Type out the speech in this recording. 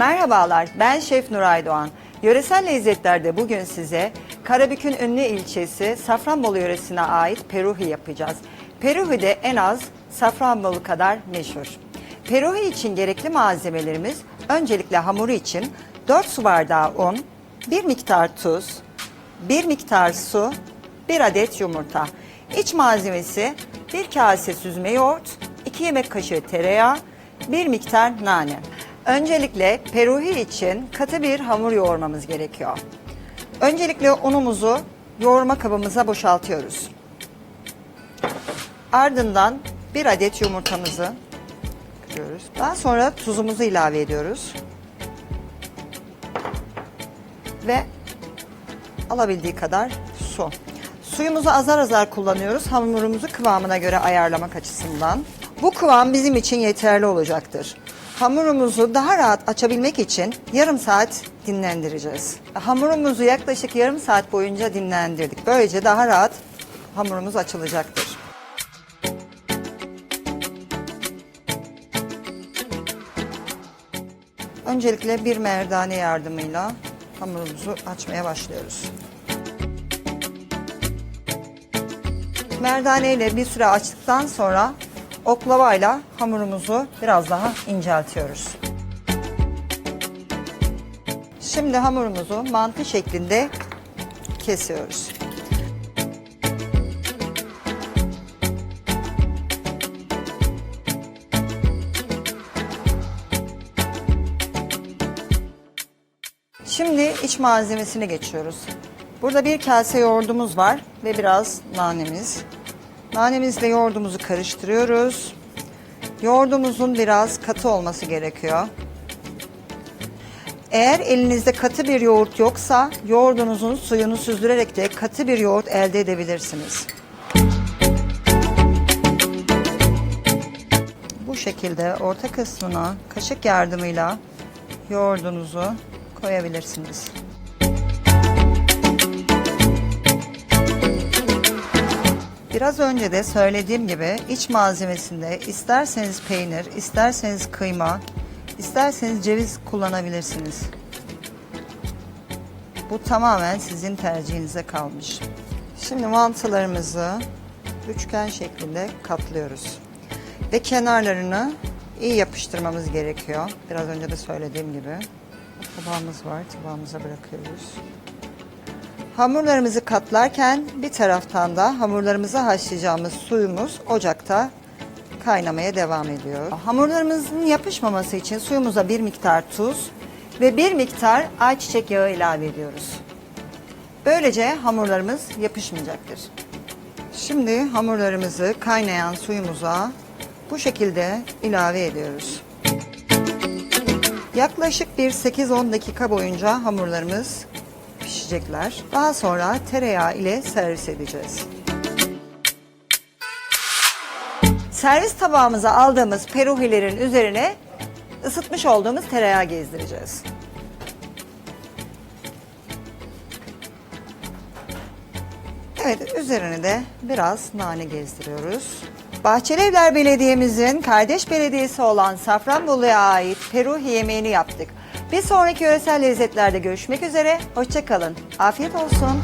Merhabalar, ben Şef Nuray Doğan. Yöresel lezzetlerde bugün size Karabük'ün ünlü ilçesi Safranbolu yöresine ait peruhi yapacağız. Peruhi de en az Safranbolu kadar meşhur. Peruhi için gerekli malzemelerimiz öncelikle hamuru için 4 su bardağı un, 1 miktar tuz, 1 miktar su, 1 adet yumurta. İç malzemesi 1 kase süzme yoğurt, 2 yemek kaşığı tereyağı, 1 miktar nane. Öncelikle peruhi için katı bir hamur yoğurmamız gerekiyor. Öncelikle unumuzu yoğurma kabımıza boşaltıyoruz. Ardından bir adet yumurtamızı kırıyoruz. Daha sonra tuzumuzu ilave ediyoruz. Ve alabildiği kadar su. Suyumuzu azar azar kullanıyoruz hamurumuzu kıvamına göre ayarlamak açısından. Bu kıvam bizim için yeterli olacaktır. Hamurumuzu daha rahat açabilmek için yarım saat dinlendireceğiz. Hamurumuzu yaklaşık yarım saat boyunca dinlendirdik. Böylece daha rahat hamurumuz açılacaktır. Öncelikle bir merdane yardımıyla hamurumuzu açmaya başlıyoruz. Merdane ile bir süre açtıktan sonra oklavayla hamurumuzu biraz daha inceltiyoruz. Şimdi hamurumuzu mantı şeklinde kesiyoruz. Şimdi iç malzemesine geçiyoruz. Burada bir kase yoğurdumuz var ve biraz nanemiz. Nanemizle yoğurdumuzu karıştırıyoruz. Yoğurdumuzun biraz katı olması gerekiyor. Eğer elinizde katı bir yoğurt yoksa yoğurdunuzun suyunu süzdürerek de katı bir yoğurt elde edebilirsiniz. Bu şekilde orta kısmına kaşık yardımıyla yoğurdunuzu koyabilirsiniz. Biraz önce de söylediğim gibi iç malzemesinde isterseniz peynir, isterseniz kıyma, isterseniz ceviz kullanabilirsiniz. Bu tamamen sizin tercihinize kalmış. Şimdi mantılarımızı üçgen şeklinde katlıyoruz. Ve kenarlarını iyi yapıştırmamız gerekiyor. Biraz önce de söylediğim gibi. Tabağımız var, tabağımıza bırakıyoruz. Hamurlarımızı katlarken bir taraftan da hamurlarımızı haşlayacağımız suyumuz ocakta kaynamaya devam ediyor. Hamurlarımızın yapışmaması için suyumuza bir miktar tuz ve bir miktar ayçiçek yağı ilave ediyoruz. Böylece hamurlarımız yapışmayacaktır. Şimdi hamurlarımızı kaynayan suyumuza bu şekilde ilave ediyoruz. Yaklaşık bir 8-10 dakika boyunca hamurlarımız pişecekler. Daha sonra tereyağı ile servis edeceğiz. Servis tabağımıza aldığımız peruhilerin üzerine ısıtmış olduğumuz tereyağı gezdireceğiz. Evet, üzerine de biraz nane gezdiriyoruz. Bahçelievler Belediye'mizin kardeş belediyesi olan Safranbolu'ya ait peruhi yemeğini yaptık. Bir sonraki yöresel lezzetlerde görüşmek üzere, hoşçakalın. Afiyet olsun.